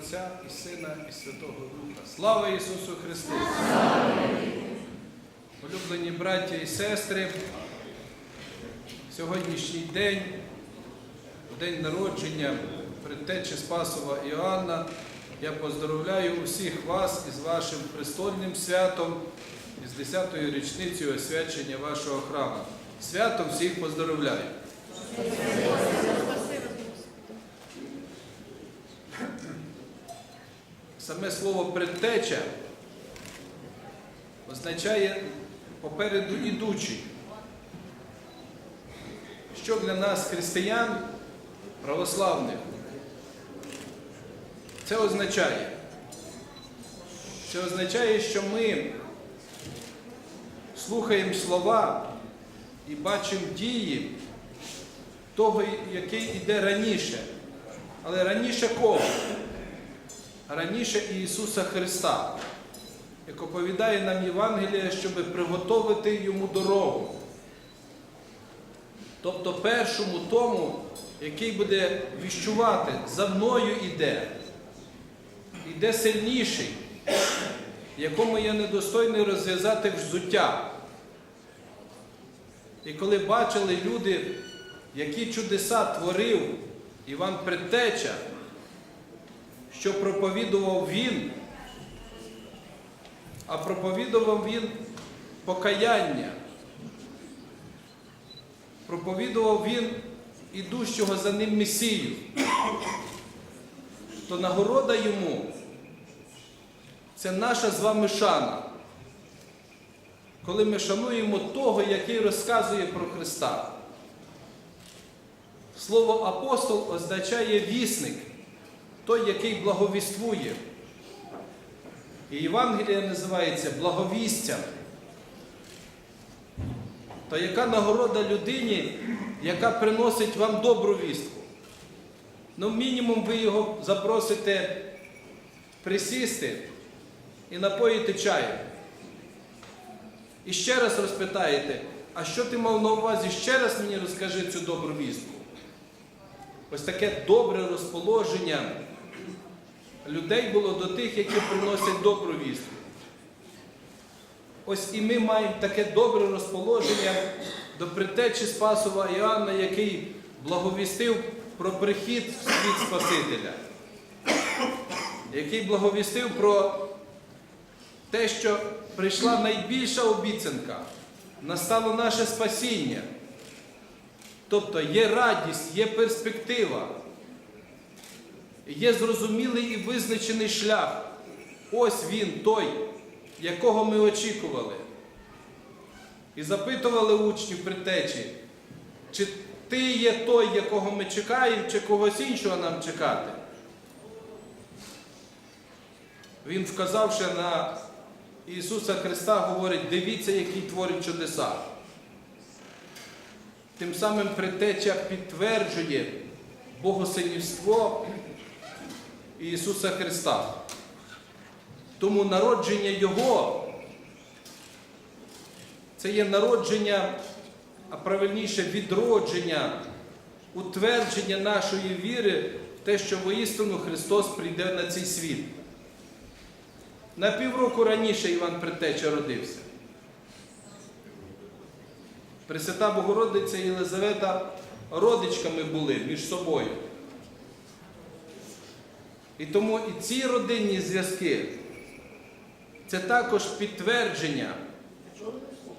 Отця і Сина, і Святого Духа. Слава Ісусу Христу! Улюблені браття і сестри, сьогоднішній день, день народження предтечі Спасова Іоанна, я поздоровляю усіх вас із вашим престольним святом, із 10-ю річницею освячення вашого храму. Святом всіх поздоровляю. Саме слово предтеча означає попереду ідучий. Що для нас, християн, православних, це означає? Це означає, що ми слухаємо слова і бачимо дії того, який іде раніше. Але раніше кого? Раніше Ісуса Христа, як оповідає нам Євангеліє, щоб приготовити йому дорогу. Тобто першому тому, який буде віщувати, за мною іде, іде сильніший, якому я недостойний розв'язати взуття. І коли бачили люди, які чудеса творив Іван Предтеча, що проповідував він, а проповідував він покаяння. Проповідував він ідущого за ним Месію. То нагорода йому це наша з вами шана. Коли ми шануємо того, який розказує про Христа. Слово апостол означає вісник той, який благовіствує. І Євангелія називається благовістям. То яка нагорода людині, яка приносить вам добру вістку? Ну, мінімум, ви його запросите присісти і напоїти чаю. І ще раз розпитаєте, а що ти мав на увазі? Ще раз мені розкажи цю добру вістку. Ось таке добре розположення людей було до тих, які приносять добру вістку. Ось і ми маємо таке добре розположення до притечі Спасова Іоанна, який благовістив про прихід в світ Спасителя, який благовістив про те, що прийшла найбільша обіцянка, настало наше спасіння. Тобто є радість, є перспектива, є зрозумілий і визначений шлях. Ось він той, якого ми очікували. І запитували учнів притечі, чи ти є той, якого ми чекаємо, чи когось іншого нам чекати. Він, вказавши на Ісуса Христа, говорить, дивіться, які творить чудеса. Тим самим притеча підтверджує Богосинівство Ісуса Христа. Тому народження Його це є народження, а правильніше відродження, утвердження нашої віри в те, що воістину Христос прийде на цей світ. На півроку раніше Іван Предтеча родився. Пресвята Богородиця і Єлизавета родичками були між собою. І тому і ці родинні зв'язки це також підтвердження,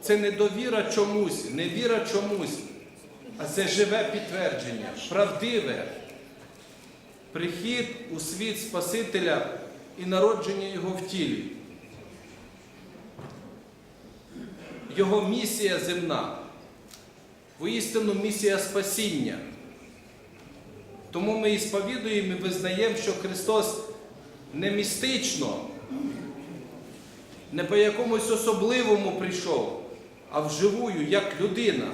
це не довіра чомусь, не віра чомусь, а це живе підтвердження, правдиве прихід у світ Спасителя і народження Його в тілі. Його місія земна, воістину місія спасіння. Тому ми і сповідуємо і визнаємо, що Христос не містично, не по якомусь особливому прийшов, а вживую, як людина.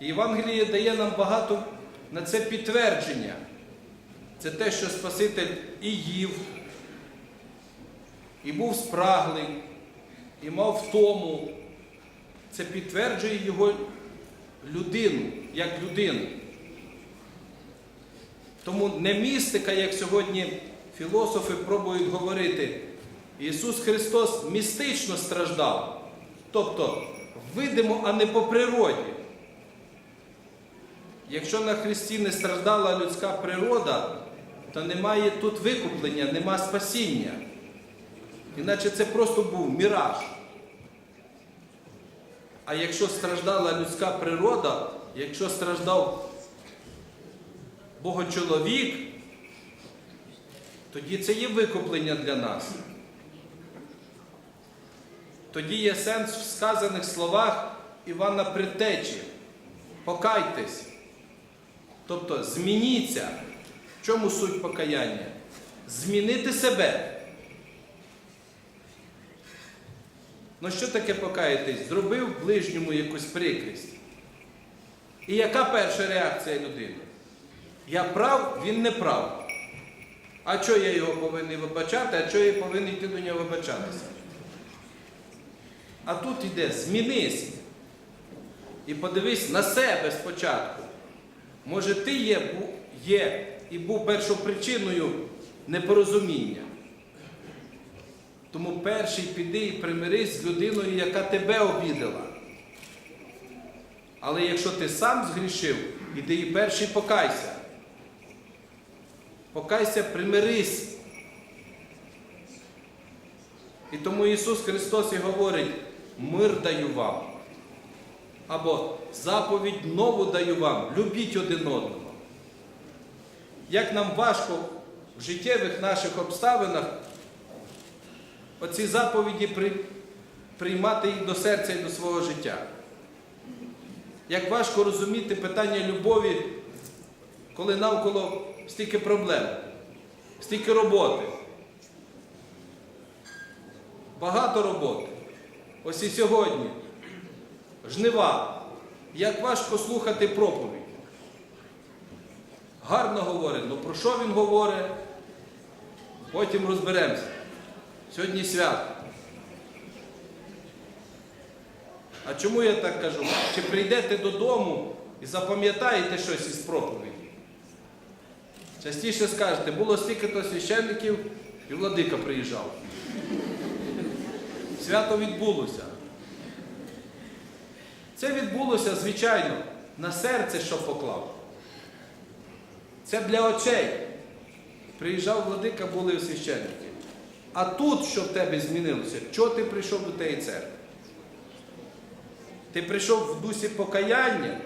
І Євангеліє дає нам багато на це підтвердження. Це те, що Спаситель і їв, і був спраглий, і мав втому. Це підтверджує його людину, як людину. Тому не містика, як сьогодні філософи пробують говорити. Ісус Христос містично страждав. Тобто видимо, а не по природі. Якщо на Христі не страждала людська природа, то немає тут викуплення, нема спасіння. Іначе це просто був міраж. А якщо страждала людська природа, якщо страждав Богочоловік, тоді це є викуплення для нас. Тоді є сенс в сказаних словах Івана Предтечі. Покайтесь. Тобто змініться. В чому суть покаяння? Змінити себе. Ну що таке покаятись? Зробив ближньому якусь прикрість. І яка перша реакція людини? Я прав, він не прав. А що я його повинен вибачати, а що я повинен йти до нього вибачатися? А тут іде змінись. І подивись на себе спочатку. Може, ти є, є і був першопричиною непорозуміння. Тому перший піди і примирись з людиною, яка тебе обідала. Але якщо ти сам згрішив, іди і перший покайся. Покайся, примирись. І тому Ісус Христос і говорить, мир даю вам. Або заповідь нову даю вам, любіть один одного. Як нам важко в життєвих наших обставинах оці заповіді при- приймати їх до серця і до свого життя. Як важко розуміти питання любові, коли навколо стільки проблем, стільки роботи. Багато роботи. Ось і сьогодні. Жнива. Як важко слухати проповідь. Гарно говорить, ну про що він говорить? Потім розберемося. Сьогодні свято. А чому я так кажу? Чи прийдете додому і запам'ятаєте щось із проповіді? Частіше скажете, було стільки-то священників і владика приїжджав. Свято відбулося. Це відбулося, звичайно, на серце, що поклав. Це для очей. Приїжджав владика, були священники. А тут, що в тебе змінилося? Чого ти прийшов до тієї церкви? Ти прийшов в дусі покаяння,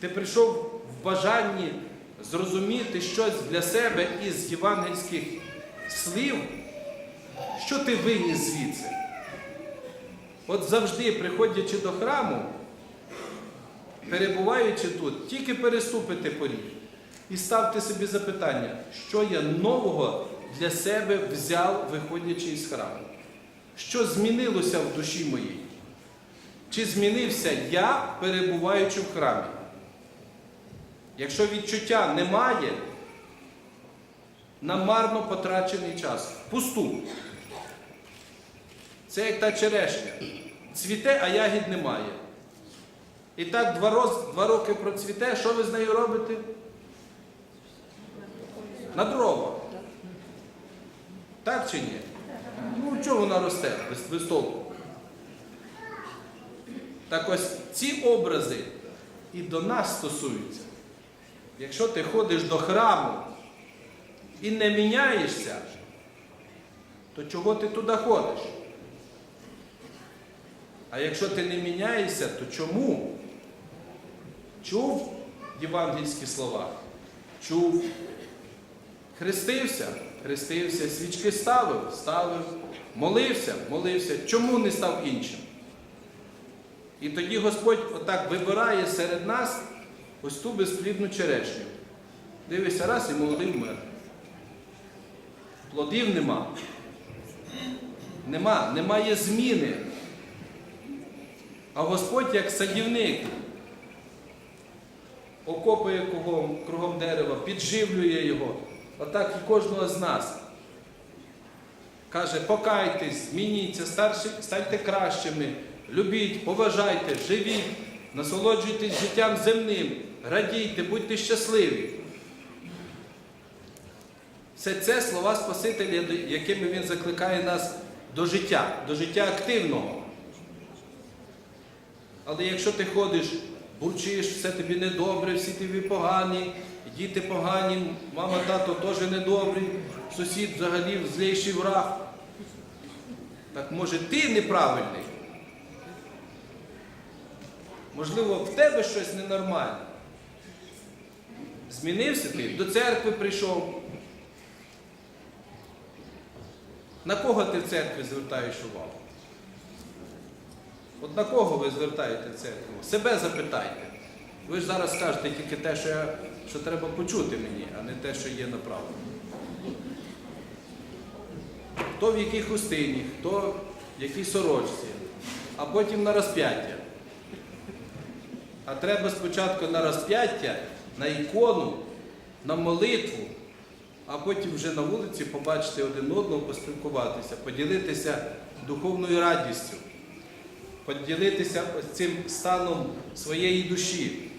ти прийшов в бажанні зрозуміти щось для себе із євангельських слів, що ти виніс звідси. От завжди, приходячи до храму, перебуваючи тут, тільки переступите поріг і ставте собі запитання, що я нового для себе взяв, виходячи із храму. Що змінилося в душі моїй? Чи змінився я, перебуваючи в храмі? Якщо відчуття немає, намарно потрачений час. Пусту. Це як та черешня. Цвіте, а ягід немає. І так два, роз, два роки процвіте, що ви з нею робите? На дрова. Так чи ні? Ну, чого вона росте без, толку? Так ось ці образи і до нас стосуються. Якщо ти ходиш до храму і не міняєшся, то чого ти туди ходиш? А якщо ти не міняєшся, то чому? Чув євангельські слова? Чув. Хрестився? Хрестився. Свічки ставив? Ставив. Молився? Молився. Чому не став іншим? І тоді Господь отак вибирає серед нас ось ту безплідну черешню. Дивишся раз і молодий вмер. Плодів нема. Нема, немає зміни. А Господь як садівник окопує кругом, кругом дерева, підживлює його. Отак і кожного з нас. Каже, покайтесь, змініться, старші, станьте кращими, любіть, поважайте, живіть, насолоджуйтесь життям земним, радійте, будьте щасливі. Все це слова Спасителя, якими він закликає нас до життя, до життя активного. Але якщо ти ходиш, бурчиш, все тобі недобре, всі тобі погані, діти погані, мама, тато теж недобрі, сусід взагалі злейший враг. Так може ти неправильний? Можливо, в тебе щось ненормальне. Змінився ти, до церкви прийшов. На кого ти в церкві звертаєш увагу? От на кого ви звертаєте в церкву? Себе запитайте. Ви ж зараз скажете тільки те, що, я, що треба почути мені, а не те, що є направлено. Хто в якій хустині, хто в якій сорочці, а потім на розп'яття. А треба спочатку на розп'яття, на ікону, на молитву, а потім вже на вулиці побачити один одного, поспілкуватися, поділитися духовною радістю, поділитися цим станом своєї душі.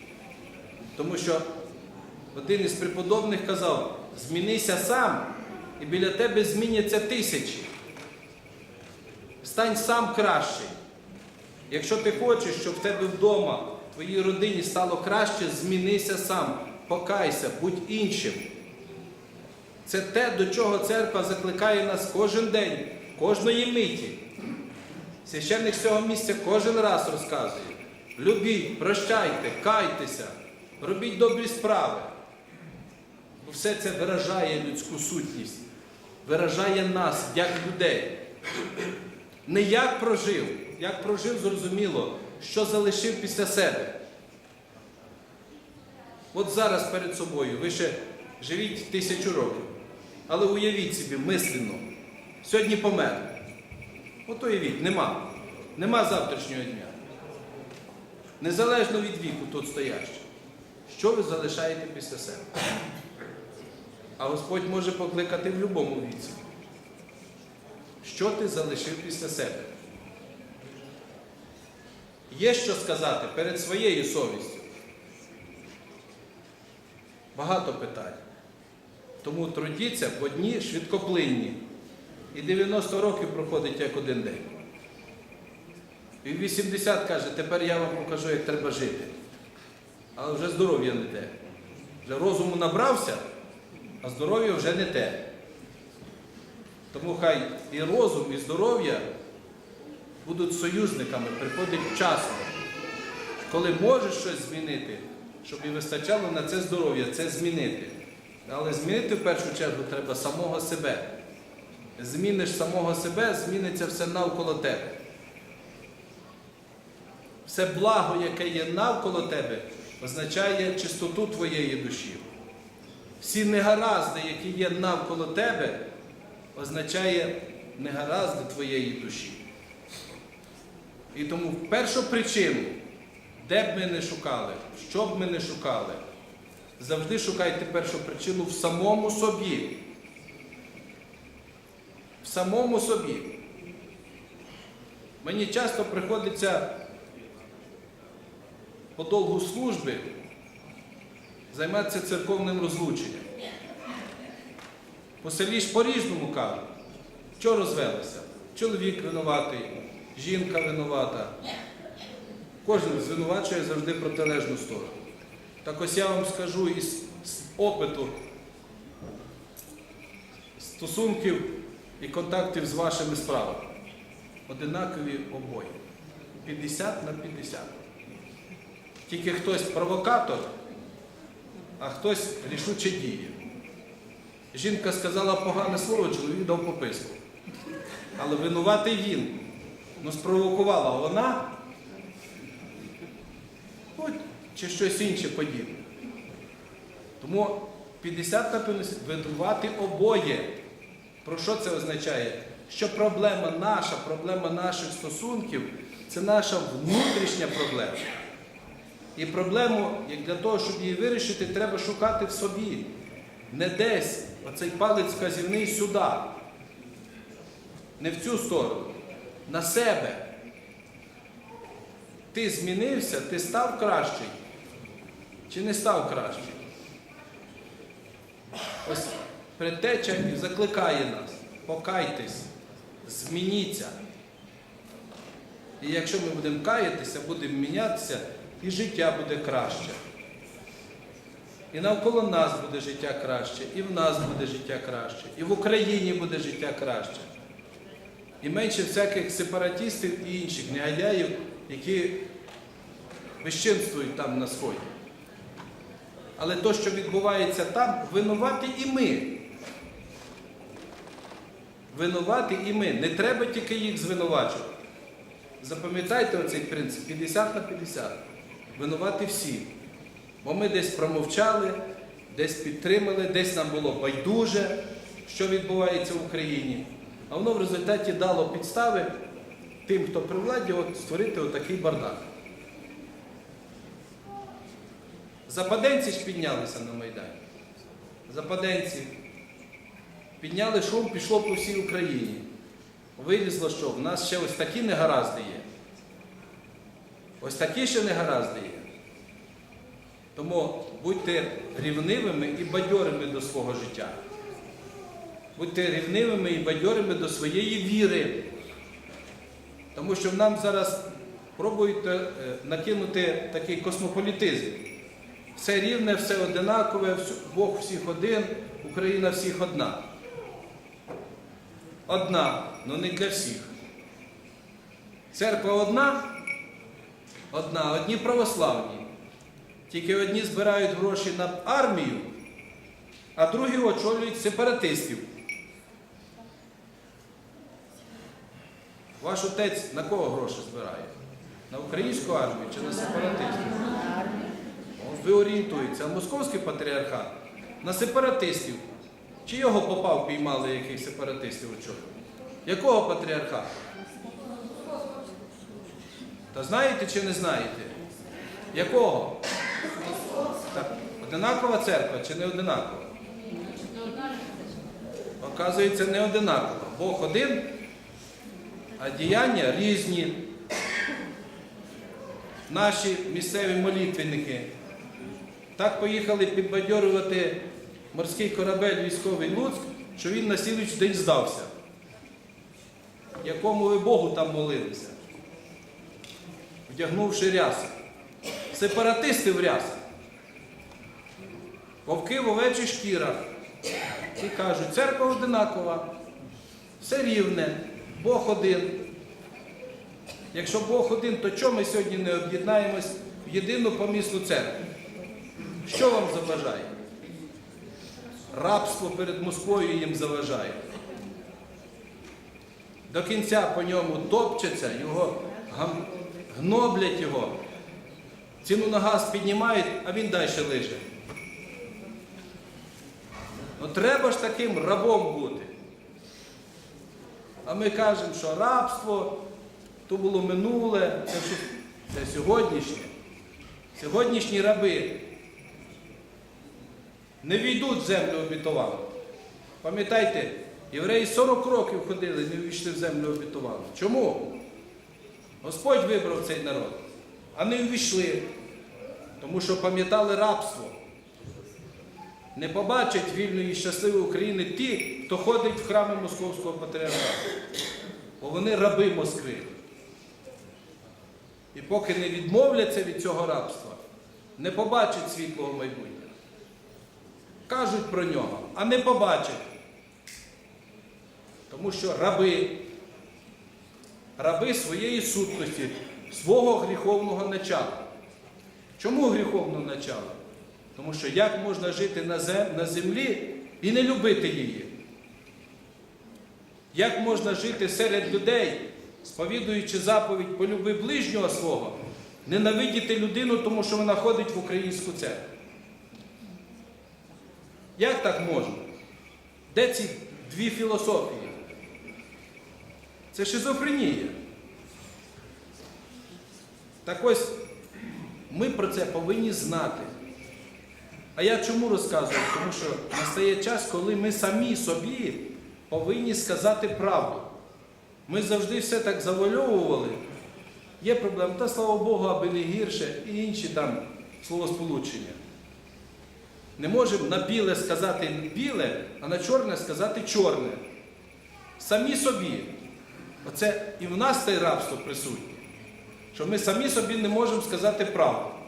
Тому що один із преподобних казав, змінися сам, і біля тебе зміняться тисячі. Стань сам кращий. Якщо ти хочеш, щоб в тебе вдома, твоїй родині стало краще, змінися сам, покайся, будь іншим. Це те, до чого церква закликає нас кожен день, кожної миті. Священник з цього місця кожен раз розказує: любіть, прощайте, кайтеся, робіть добрі справи. Бо все це виражає людську сутність, виражає нас як людей. Не як прожив, як прожив, зрозуміло, що залишив після себе. От зараз перед собою ви ще живіть тисячу років. Але уявіть собі, мисленно, сьогодні помер. От уявіть, нема. Нема завтрашнього дня. Незалежно від віку тут стоящий. Що ви залишаєте після себе? А Господь може покликати в будь-якому віці. Що ти залишив після себе? Є що сказати перед своєю совістю. Багато питань. Тому трудіться, бо дні швидкоплинні. І 90 років проходить як один день. І 80 каже, тепер я вам покажу, як треба жити. Але вже здоров'я не те. Вже розуму набрався, а здоров'я вже не те. Тому хай і розум, і здоров'я будуть союзниками, приходить часом. Коли можеш щось змінити, щоб і вистачало на це здоров'я, це змінити. Але змінити в першу чергу треба самого себе. Зміниш самого себе, зміниться все навколо тебе. Все благо, яке є навколо тебе, означає чистоту твоєї душі. Всі негаразди, які є навколо тебе, означає негаразди твоєї душі. І тому першу причину, де б ми не шукали, що б ми не шукали, завжди шукайте першу причину в самому собі. В самому собі. Мені часто приходиться по довгу служби займатися церковним розлученням. По селі ж по-різному кажуть, що розвелося? Чоловік винуватий, жінка винувата. Кожен звинувачує завжди протилежну сторону. Так ось я вам скажу із опиту стосунків і контактів з вашими справами. Одинакові обоє. 50 на 50. Тільки хтось провокатор, а хтось рішуче діє. Жінка сказала погане слово, чоловік дав пописку. Але винуватий він. Ну, спровокувала вона, от, чи щось інше подібне. Тому 50 на 50 винувати обоє. Про що це означає? Що проблема наша, проблема наших стосунків це наша внутрішня проблема. І проблему, як для того, щоб її вирішити, треба шукати в собі. Не десь, оцей палець вказівний сюди. Не в цю сторону. На себе. Ти змінився, ти став кращий. Чи не став кращий? Ось предтеча і закликає нас. Покайтесь, змініться. І якщо ми будемо каятися, будемо мінятися, і життя буде краще. І навколо нас буде життя краще, і в нас буде життя краще, і в Україні буде життя краще. І менше всяких сепаратистів і інших негодяїв, які безчинствують там на сході. Але то, що відбувається там, винуваті і ми. Винуваті і ми. Не треба тільки їх звинувачувати. Запам'ятайте оцей принцип 50 на 50. Винуваті всі. Бо ми десь промовчали, десь підтримали, десь нам було байдуже, що відбувається в Україні. А воно в результаті дало підстави тим, хто при владі, от, створити отакий бардак. Западенці ж піднялися на Майдані. Западенці підняли шум, пішло по всій Україні. Вилізло, що в нас ще ось такі негаразди є. Ось такі ще негаразди є. Тому будьте рівнивими і бадьорими до свого життя. Будьте рівнивими і бадьорими до своєї віри. Тому що нам зараз пробують е, накинути такий космополітизм. Все рівне, все одинакове, Бог всіх один, Україна всіх одна. Одна, але не для всіх. Церква одна, одна, одні православні. Тільки одні збирають гроші на армію, а другі очолюють сепаратистів. Ваш отець на кого гроші збирає? На українську армію чи на сепаратистів? Ви орієнтуєтеся, а московський патріархат на сепаратистів. Чи його попав піймали яких сепаратистів очолював? Якого патріархату? Та знаєте чи не знаєте? Якого? Так, одинакова церква чи не одинакова? Оказується, не одинакова. Бог один, а діяння різні. Наші місцеві молитвенники так поїхали підбадьорювати морський корабель військовий Луцьк, що він на слідуючий день здався. Якому ви Богу там молилися? Вдягнувши ряси. Сепаратисти в рясах. Вовки в овечій шкірах. І кажуть, церква одинакова, все рівне, Бог один. Якщо Бог один, то чому ми сьогодні не об'єднаємось в єдину помісну церкву? Що вам заважає? Рабство перед Москвою їм заважає. До кінця по ньому топчаться, його гноблять його. Ціну на газ піднімають, а він далі лиже. Ну треба ж таким рабом бути. А ми кажемо, що рабство то було минуле, це, це сьогоднішнє. Сьогоднішні раби не війдуть в землю обітовану. Пам'ятайте, євреї 40 років ходили, не війшли в землю обітовану. Чому? Господь вибрав цей народ, а не увійшли, тому що пам'ятали рабство. Не побачать вільної і щасливої України ті, хто ходить в храми Московського патріархату. Бо вони раби Москви. І поки не відмовляться від цього рабства, не побачать світлого майбутнього. Кажуть про нього, а не побачать. Тому що раби, раби своєї сутності, свого гріховного начала. Чому гріховного начала? Тому що як можна жити на зем- на землі і не любити її? Як можна жити серед людей, сповідуючи заповідь полюби ближнього свого, ненавидіти людину, тому що вона ходить в українську церкву? Як так можна? Де ці дві філософії? Це шизофренія. Так ось ми про це повинні знати. А я чому розказую? Тому що настає час, коли ми самі собі повинні сказати правду. Ми завжди все так завальовували. Є проблема, та слава Богу, аби не гірше, і інші там словосполучення. не можемо на біле сказати біле, а на чорне сказати чорне. Самі собі. Оце і в нас це рабство присутнє. Що ми самі собі не можемо сказати правду.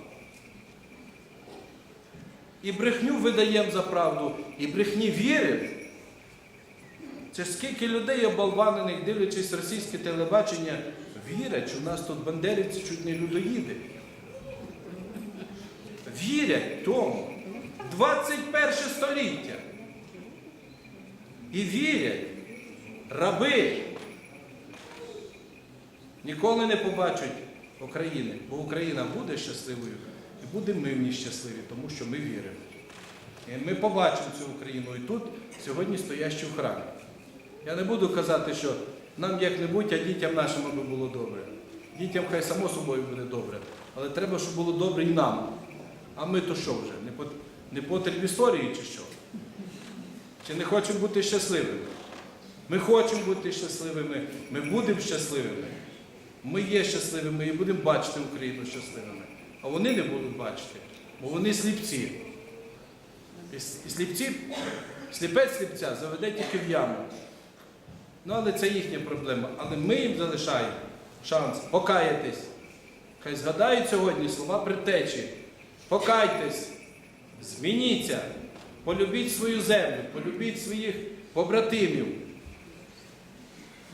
І брехню видаємо за правду, і брехні віримо. Це скільки людей оболванених, дивлячись російське телебачення, вірять, що в нас тут бандерівці чуть не людоїди. Вірять тому. 21 століття. І вірять. Раби ніколи не побачать України, бо Україна буде щасливою будемо ми в ній щасливі, тому що ми віримо. І ми побачимо цю Україну і тут, сьогодні стоящу в храмі. Я не буду казати, що нам як-небудь, а дітям нашим аби було добре. Дітям хай само собою буде добре. Але треба, щоб було добре і нам. А ми то що вже? Не, по, не потріб історії чи що? Чи не хочемо бути щасливими? Ми хочемо бути щасливими, ми будемо щасливими. Ми є щасливими і будемо бачити Україну щасливими. А вони не будуть бачити, бо вони сліпці. І сліпці, сліпець сліпця заведе тільки в яму. Ну, але це їхня проблема. Але ми їм залишаємо шанс покаятись. Хай згадають сьогодні слова притечі. Покайтесь, змініться, полюбіть свою землю, полюбіть своїх побратимів.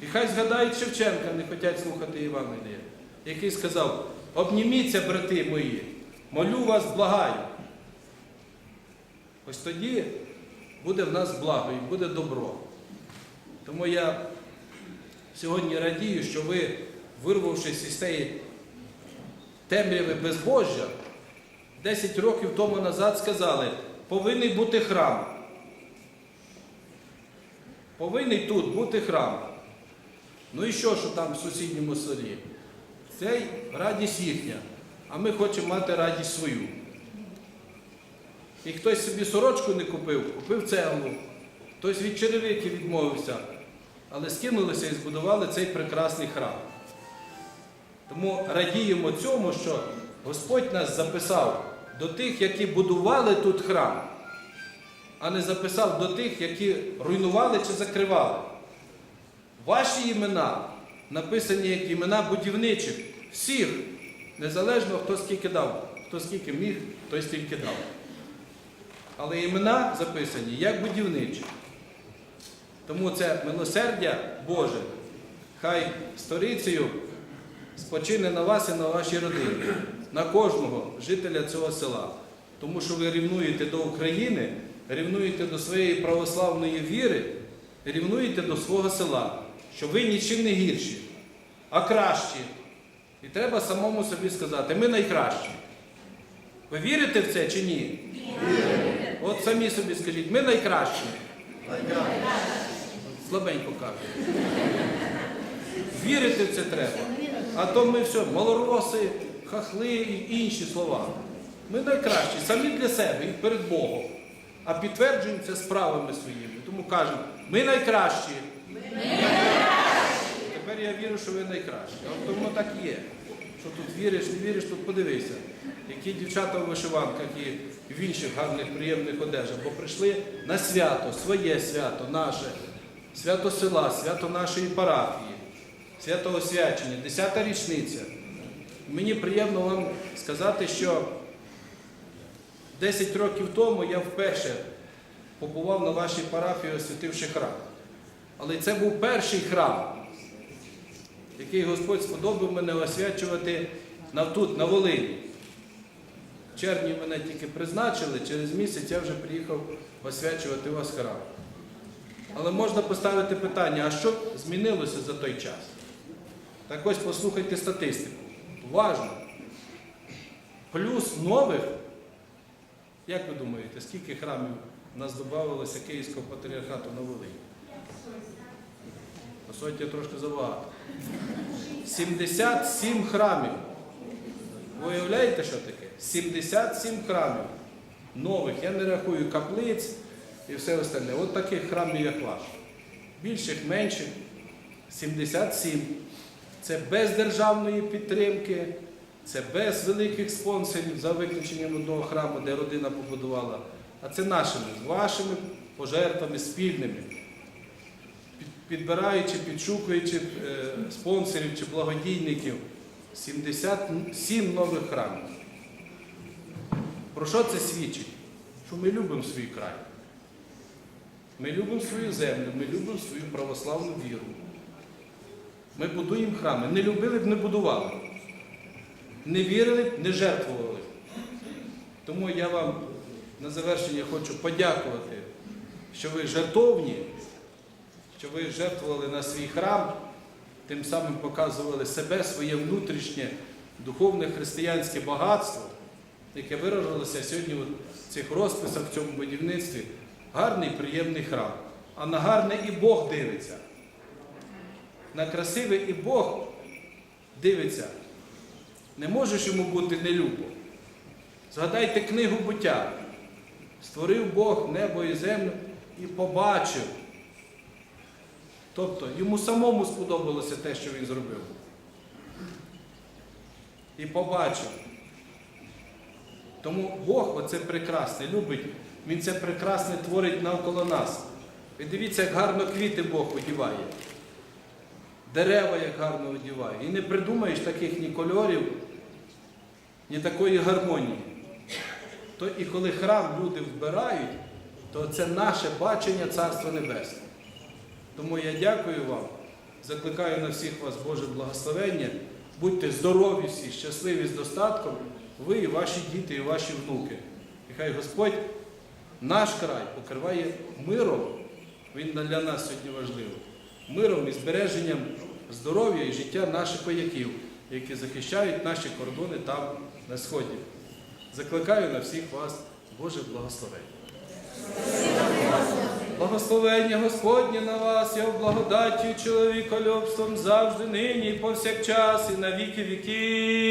І хай згадають Шевченка, не хочуть слухати Євангелія, який сказав: обніміться, брати мої, молю вас, благаю. Ось тоді буде в нас благо і буде добро. Тому я сьогодні радію, що ви, вирвавшись із цієї темряви безбожжя, 10 років тому назад сказали, повинен бути храм. Повинен тут бути храм. Ну і що, що там в сусідньому селі? Це радість їхня, а ми хочемо мати радість свою. І хтось собі сорочку не купив, купив цеглу, хтось від черевики відмовився, але скинулися і збудували цей прекрасний храм. Тому радіємо цьому, що Господь нас записав до тих, які будували тут храм, а не записав до тих, які руйнували чи закривали. Ваші імена написані як імена будівничих, всіх, незалежно хто скільки дав, хто скільки міг, той стільки дав. Але імена записані як будівничі. Тому це милосердя Боже, хай сторицею спочине на вас і на вашій родині, на кожного жителя цього села. Тому що ви рівнуєте до України, рівнуєте до своєї православної віри, рівнуєте до свого села, що ви нічим не гірші, а кращі. І треба самому собі сказати, ми найкращі. Ви вірите в це чи ні? От самі собі скажіть, ми найкращі. Слабенько кажуть. Вірити в це треба. А то ми все, малороси, хахли і інші слова. Ми найкращі, самі для себе і перед Богом. А підтверджуємо це справами своїми. Тому кажемо, ми найкращі. Тепер я вірю, що ви найкращі. От воно так є. Що тут віриш, не віриш, тут подивися. Які дівчата в вишиванках і в інших гарних, приємних одежах, бо прийшли на свято, своє свято, наше, свято села, свято нашої парафії, свято освячення, 10-та річниця. Мені приємно вам сказати, що 10 років тому я вперше побував на вашій парафії, освятивши храм. Але це був перший храм, який Господь сподобав мене освячувати тут, на Волині. В червні мене тільки призначили, через місяць я вже приїхав освячувати вас храм. Але можна поставити питання, а що змінилося за той час? Так ось послухайте статистику. Важно. Плюс нових, як ви думаєте, скільки храмів нас додавалося Київського патріархату на Волині? По суті, трошки забагато. 77 храмів. Ви уявляєте, що таке? 77 храмів нових. Я не рахую каплиць і все остальне. От таких храмів, як ваш. Більших, менших. 77. Це без державної підтримки, це без великих спонсорів, за виключенням одного храму, де родина побудувала. а це нашими, вашими пожертвами спільними. Під- Підбираючи, підшукуючи е, спонсорів чи благодійників 77 нових храмів. Про що це свідчить? Що ми любимо свій край. Ми любимо свою землю, ми любимо свою православну віру. Ми будуємо храми. Не любили б, не будували. Не вірили б, не жертвували. Тому я вам на завершення хочу подякувати, що ви жертовні, що ви жертвували на свій храм, тим самим показували себе, своє внутрішнє духовне християнське багатство, яке виразилося сьогодні в цих розписах, в цьому будівництві. Гарний, приємний храм. А на гарне і Бог дивиться. На красиве і Бог дивиться. Не можеш йому бути нелюбо. Згадайте книгу буття. Створив Бог небо і землю і побачив. Тобто йому самому сподобалося те, що він зробив. І побачив. Тому Бог оце прекрасне любить, Він це прекрасне творить навколо нас. І дивіться, як гарно квіти Бог одіває. Дерева як гарно одіває. І не придумаєш таких ні кольорів, ні такої гармонії. То і коли храм люди вбирають, то це наше бачення Царства Небесного. Тому я дякую вам, закликаю на всіх вас Боже благословення. Будьте здорові всі, щасливі з достатком, ви і ваші діти, і ваші внуки. І хай Господь наш край покриває миром. Він для нас сьогодні важливий. Миром і збереженням здоров'я і життя наших вояків, які захищають наші кордони там на сході. Закликаю на всіх вас Боже благословення. Благословення Господнє на вас, я в благодаті чоловіколюбством завжди, нині і повсякчас, і на віки віки.